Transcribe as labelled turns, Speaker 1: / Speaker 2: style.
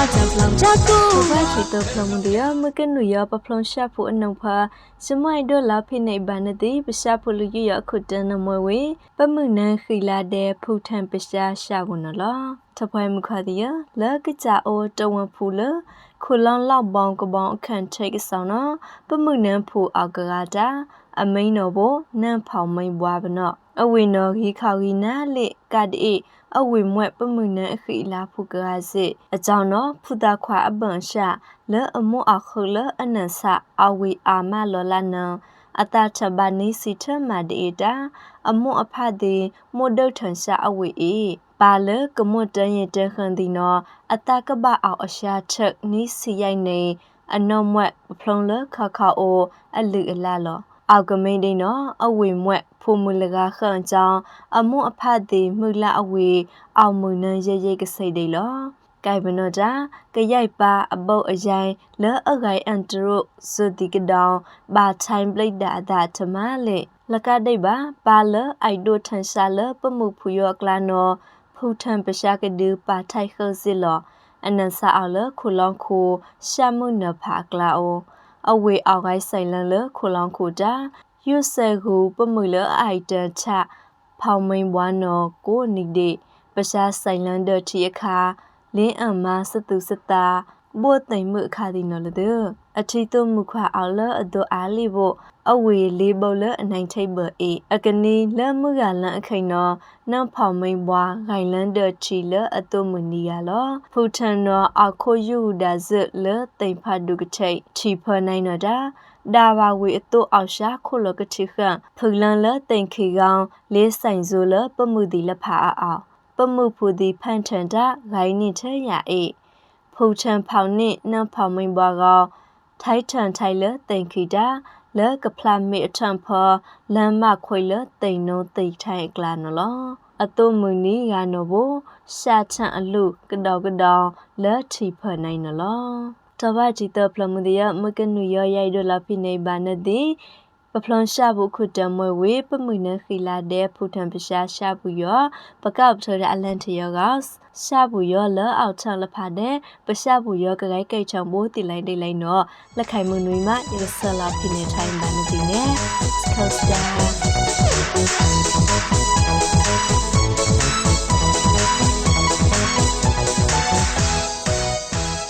Speaker 1: จำลองจากกูว่าคิดตัวพลมเดียเมื่อกันหนูยอปะพลงชาผู้อนงพาสมัยดอลาพิในบานดีปชาผู้ลุยยอขุดเดนมวยเวปะมึงนันขีลาเดผู้ทันปชาชาวุนลอทพายมุขเดียแล้วก็จะโอตะวันผู้เลခုလောင်းလောက်ပေါင်းကပေါင်းအခန့်ချိတ်ဆောင်နော်ပမှုနန်းဖူအောက်ကကတာအမိန်တော်ဘနန်းဖောင်မိန်ဘွားဘနော့အဝိနော်ခီခေါီနာလေကတ် အေအဝိမွဲ့ပမှုနန်းအခီလာဖူကရစစ်အကြောင်းနော်ဖူတာခွာအပန်ရှာလဲအမောအခလအနန်ဆာအဝိအာမလောလနံအတာချဘာနေစီထမဒေတာအမောအဖတ်ဒီမိုဒတ်ထန်ရှာအဝိအေပါလကမွတ်တန်ရတခန်ဒီနော်အတာကပအောင်အရှာချက်နီးစီရိုက်နေအနော့မွက်ဖလုံလခခအိုအလူအလာလော အောက်ကမိန်ဒိနော်အဝေမွက်ဖိုမူလကခန့်ချောင်းအမွအဖတ်ဒီမူလာအဝေအောင်မူနန်ရဲရဲကစိတ်ဒီလောကဲဘနောတာကရိုက်ပါအပုတ်အရင်လဲအဂိုင်အန်တရုဇတိကဒေါင်ဘာချိုင်ပလိတ်တာအသာထမလေလကဒိတ်ပါပါလအိုက်ဒိုထန်ရှာလပမှုဖူယောကလာနောဖူထန်ပရှာကဒူပါထိုက်ခစစ်လောအနန်ဆာအော်လခုလောင်ခုရှာမှုနဖာကလာအို အဝေအောက်ဂိုင်းဆိုင်လန်လခုလောင်ခုတာယူဆဲခုပမှုလအိုက်တန်ချဖောင်မိန်ဘွားနော်ကိုနိဒေပရှာဆိုင်လန်ဒတီအခါလင်းအမစတုစတာ ဘောတိမ်မှုအခါဒီနော်လတဲ့အထီတုမှုခွာအောင်လအဒိုအားလီဖို့အဝေလေးပုတ်လအနိုင်ထိပ်ပအေအကနီလမှုကလန်အခိန်နော်နမ်ဖောင်မိန်ဘွားဂိုင်လန်ဒချီလအတုမနီရလောဖူထန်နော်အခုယူဒါဇလတိမ်ဖတ်ဒုကချိတ်ချီဖနိုင်နော်ဒါဒါဘာဝေအတုအောင်ရှာခုလကတိခဖူလန်လတိန်ခေကောင် လေးဆိုင်ဇိုလပမှုဒီလဖာအောင်ပမှုဖူဒီဖန်ထန်တာဂိုင်းနိချရအေ ဖူထန်ဖောင်နိနမ်ဖောင်မိန်ဘွားကောင်ထိုက်ထန်ထိုင်လတိန်ခိတာလကဖလာမေအထံဖောလမ်းမခွေလတိန်နိုတိတ်ထိုင်ကလာနော်လောအတုမူနီရနော်ဘရှာချန်အလူကတောကတောလက်ထီဖနိုင်နော်လောတဘာဂျီတပလမှုဒီယမကနူရရိုက်ဒလာဖိနေဘာနဒီ ပပလွန်ရှာဘူးခုတမွေဝေပမှုနခီလာတဲ့ဖူထံပရှာရှာဘူးရောပကောက်ထော်တဲ့အလန်တီယောကရှာဘူးရောလောအောက်ချောင်းလဖာတဲ့ပရှာဘူးရောကကိုက်ကိတ်ချောင်းဘိုးတီလိုက်တိလိုက်တော့လက်ခိုင်မှုနွေမရဆလာဖိနေထိုင်ပါနေတယ်စကောစတာ